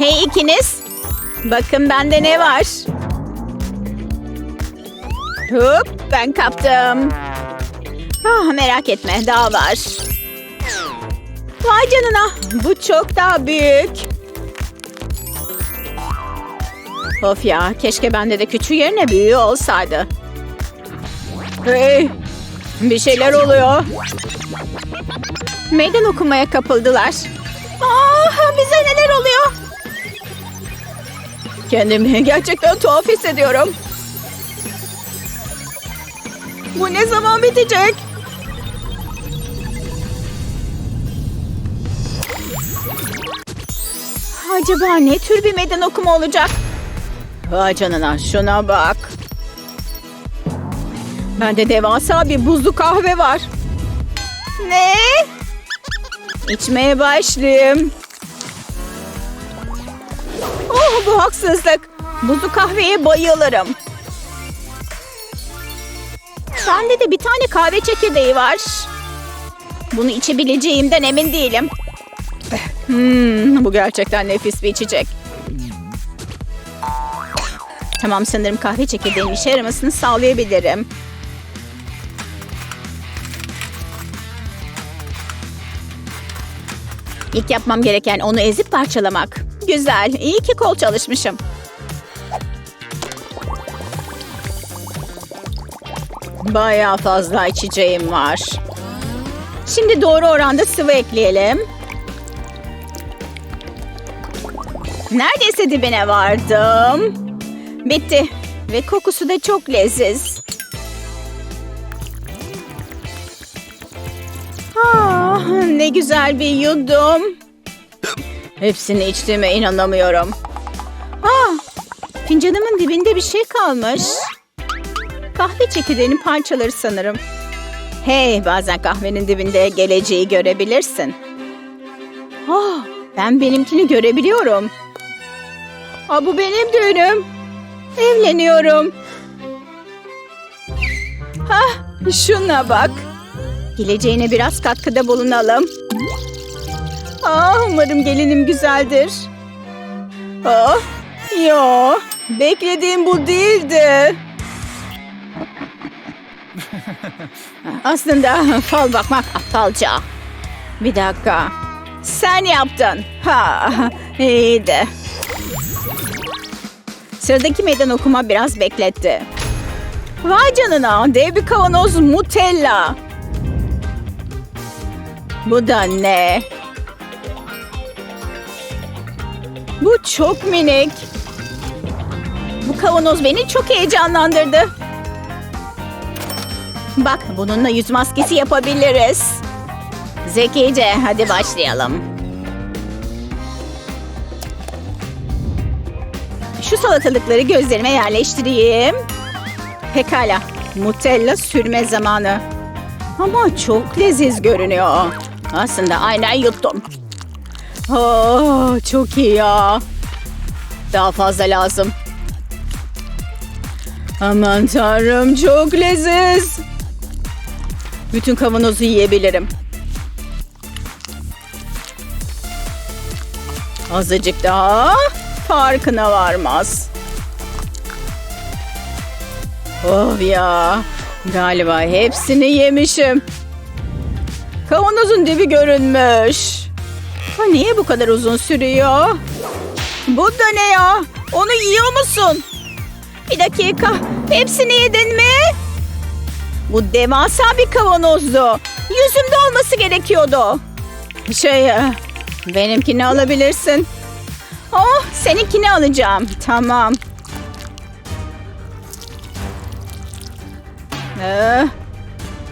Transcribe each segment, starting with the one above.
Hey ikiniz. Bakın bende ne var. Hop ben kaptım. Ah, merak etme daha var. Vay canına bu çok daha büyük. Of ya keşke bende de küçüğü yerine büyüğü olsaydı. Hey bir şeyler oluyor. Meydan okumaya kapıldılar. Aa, bize neler oluyor? Kendimi gerçekten tuhaf hissediyorum. Bu ne zaman bitecek? Acaba ne tür bir meydan okuma olacak? Vay canına şuna bak. Bende devasa bir buzlu kahve var. Ne? İçmeye başlayayım. Oh bu haksızlık. Buzlu kahveye bayılırım. Bende de bir tane kahve çekirdeği var. Bunu içebileceğimden emin değilim. Hmm, bu gerçekten nefis bir içecek. Tamam sanırım kahve çekirdeğinin işe yaramasını sağlayabilirim. İlk yapmam gereken onu ezip parçalamak. Güzel, iyi ki kol çalışmışım. Bayağı fazla içeceğim var. Şimdi doğru oranda sıvı ekleyelim. Neredeyse dibine vardım. Bitti. Ve kokusu da çok leziz. Ah, ne güzel bir yudum. Hepsini içtiğime inanamıyorum. Ah, fincanımın dibinde bir şey kalmış. Kahve çekirdeğinin parçaları sanırım. Hey, bazen kahvenin dibinde geleceği görebilirsin. Ah, ben benimkini görebiliyorum. Aa, bu benim düğünüm. Evleniyorum. Hah, şuna bak. Geleceğine biraz katkıda bulunalım. Ah, umarım gelinim güzeldir. Ah, yo, beklediğim bu değildi. Aslında fal bakmak aptalca. Bir dakika. Sen yaptın. Ha, iyiydi. Sıradaki meydan okuma biraz bekletti. Vay canına dev bir kavanoz Nutella. Bu da ne? Bu çok minik. Bu kavanoz beni çok heyecanlandırdı. Bak bununla yüz maskesi yapabiliriz. Zekice hadi başlayalım. Şu salatalıkları gözlerime yerleştireyim. Pekala. Nutella sürme zamanı. Ama çok leziz görünüyor. Aslında aynen yuttum. Oh, çok iyi ya. Daha fazla lazım. Aman tanrım çok leziz. Bütün kavanozu yiyebilirim. Azıcık daha farkına varmaz. Oh ya. Galiba hepsini yemişim. Kavanozun dibi görünmüş. Ha, niye bu kadar uzun sürüyor? Bu da ne ya? Onu yiyor musun? Bir dakika. Hepsini yedin mi? Bu devasa bir kavanozdu. Yüzümde olması gerekiyordu. Şey, e, benimkini alabilirsin. Oh, seninkini alacağım. Tamam. Ee,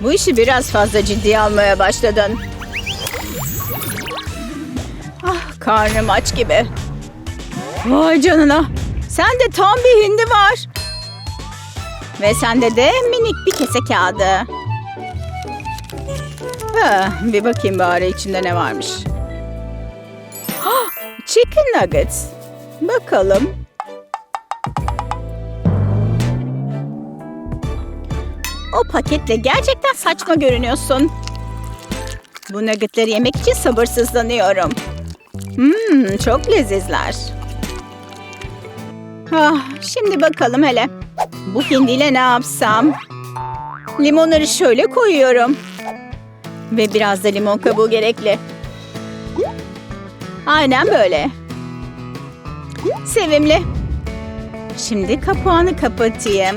bu işi biraz fazla ciddiye almaya başladın. Karnım aç gibi. Vay canına. Sende tam bir hindi var. Ve sende de minik bir kese kağıdı. Ha, bir bakayım bari içinde ne varmış. Ah, Chicken nuggets. Bakalım. O paketle gerçekten saçma görünüyorsun. Bu nuggetleri yemek için sabırsızlanıyorum. Hmm, çok lezizler. Ah, şimdi bakalım hele. Bu hindiyle ne yapsam? Limonları şöyle koyuyorum. Ve biraz da limon kabuğu gerekli. Aynen böyle. Sevimli. Şimdi kapağını kapatayım.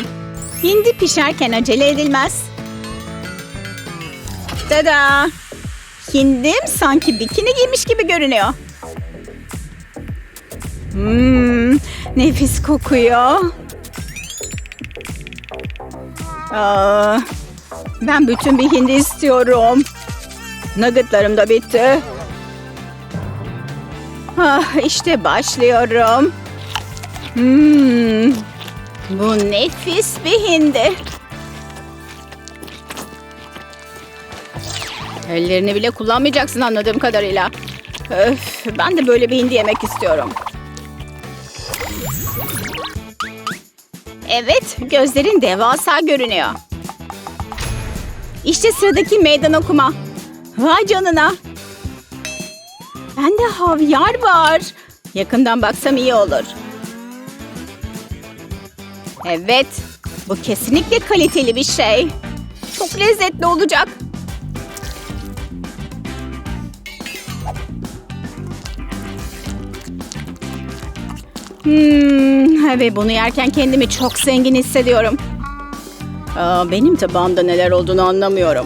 Hindi pişerken acele edilmez. Tada! Hindim sanki bikini giymiş gibi görünüyor. Hmm, nefis kokuyor. Aa, ben bütün bir hindi istiyorum. Nuggetlarım da bitti. Ah, işte başlıyorum. Hmm, bu nefis bir hindi. Ellerini bile kullanmayacaksın anladığım kadarıyla. Öf, ben de böyle bir hindi yemek istiyorum. Evet, gözlerin devasa görünüyor. İşte sıradaki meydan okuma. Vay canına. Bende havyar var. Yakından baksam iyi olur. Evet, bu kesinlikle kaliteli bir şey. Çok lezzetli olacak. Hmm, ve bunu yerken kendimi çok zengin hissediyorum. Aa, benim tabağımda neler olduğunu anlamıyorum.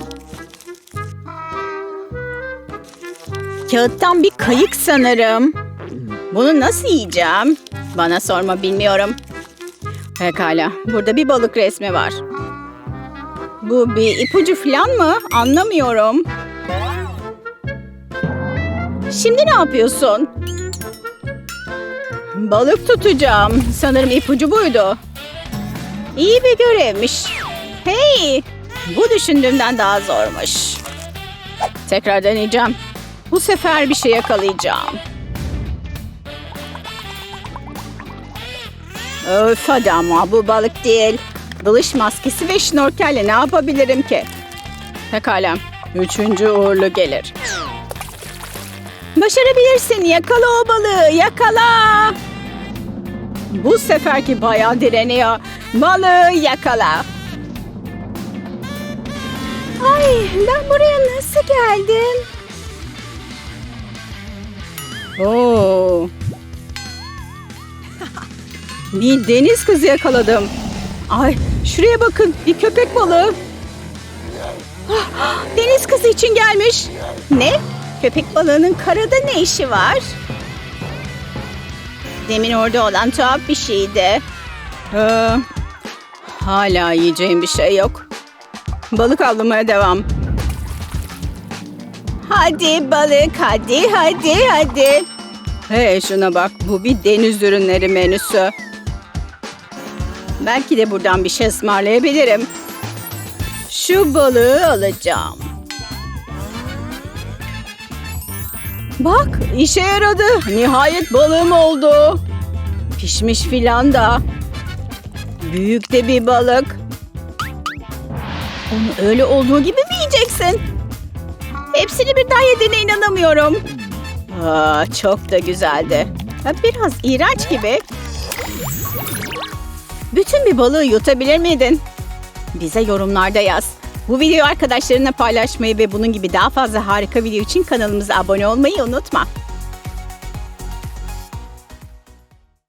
Kağıttan bir kayık sanırım. Bunu nasıl yiyeceğim? Bana sorma bilmiyorum. Pekala, burada bir balık resmi var. Bu bir ipucu falan mı? Anlamıyorum. Şimdi ne yapıyorsun? Balık tutacağım. Sanırım ipucu buydu. İyi bir görevmiş. Hey! Bu düşündüğümden daha zormuş. Tekrar deneyeceğim. Bu sefer bir şey yakalayacağım. Öf hadi ama bu balık değil. Dalış maskesi ve şnorkelle ne yapabilirim ki? Pekala. Üçüncü uğurlu gelir. Başarabilirsin. Yakala o balığı. Yakala. Bu seferki bayağı direniyor. Balığı yakala. Ay ben buraya nasıl geldim? Oo. Bir deniz kızı yakaladım. Ay şuraya bakın bir köpek balığı. Deniz kızı için gelmiş. Ne? Köpek balığının karada ne işi var? Demin orada olan tuhaf bir şeydi. Ee, hala yiyeceğim bir şey yok. Balık avlamaya devam. Hadi balık hadi hadi hadi. Hey şuna bak bu bir deniz ürünleri menüsü. Belki de buradan bir şey ısmarlayabilirim. Şu balığı alacağım. Bak işe yaradı. Nihayet balığım oldu. Pişmiş filan da. Büyük de bir balık. Onu öyle olduğu gibi mi yiyeceksin? Hepsini birden yediğine inanamıyorum. Aa, çok da güzeldi. Biraz iğrenç gibi. Bütün bir balığı yutabilir miydin? Bize yorumlarda yaz. Bu videoyu arkadaşlarınla paylaşmayı ve bunun gibi daha fazla harika video için kanalımıza abone olmayı unutma.